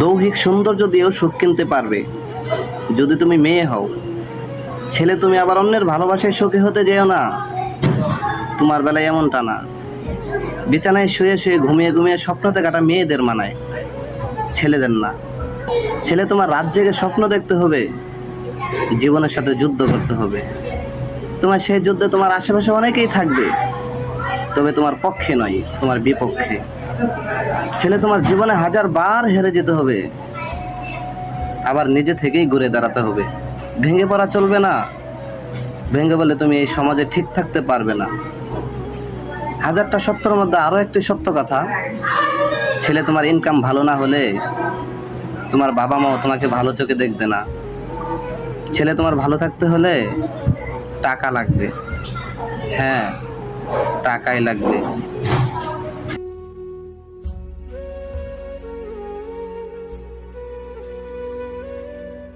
দৌহিক সৌন্দর্য দিয়েও সুখ কিনতে পারবে। যদি তুমি মেয়ে হও, ছেলে তুমি আবার অন্যের ভালোবাসায় সুখী হতে যেও না। তোমার বেলায় এমনটা না। বিছানায় শুয়ে শুয়ে ঘুমিয়ে ঘুমিয়ে স্বপ্ন দেখাটা মেয়েদের মানায়। ছেলেদের না। ছেলে তোমার রাত জেগে স্বপ্ন দেখতে হবে। জীবনের সাথে যুদ্ধ করতে হবে। তোমার সেই যুদ্ধে তোমার আশেপাশে অনেকেই থাকবে। তবে তোমার পক্ষে নয়, তোমার বিপক্ষে। ছেলে তোমার জীবনে হাজার বার হেরে যেতে হবে। আবার নিজে থেকেই ঘুরে দাঁড়াতে হবে। ভেঙে পড়া চলবে না। ভেঙে বলে তুমি এই সমাজে ঠিক থাকতে পারবে না। হাজারটা সত্যের মধ্যে আরও একটি সত্য কথা, ছেলে তোমার ইনকাম ভালো না হলে তোমার বাবা মাও তোমাকে ভালো চোখে দেখবে না। ছেলে তোমার ভালো থাকতে হলে টাকা লাগবে। হ্যাঁ টাকাই লাগবে।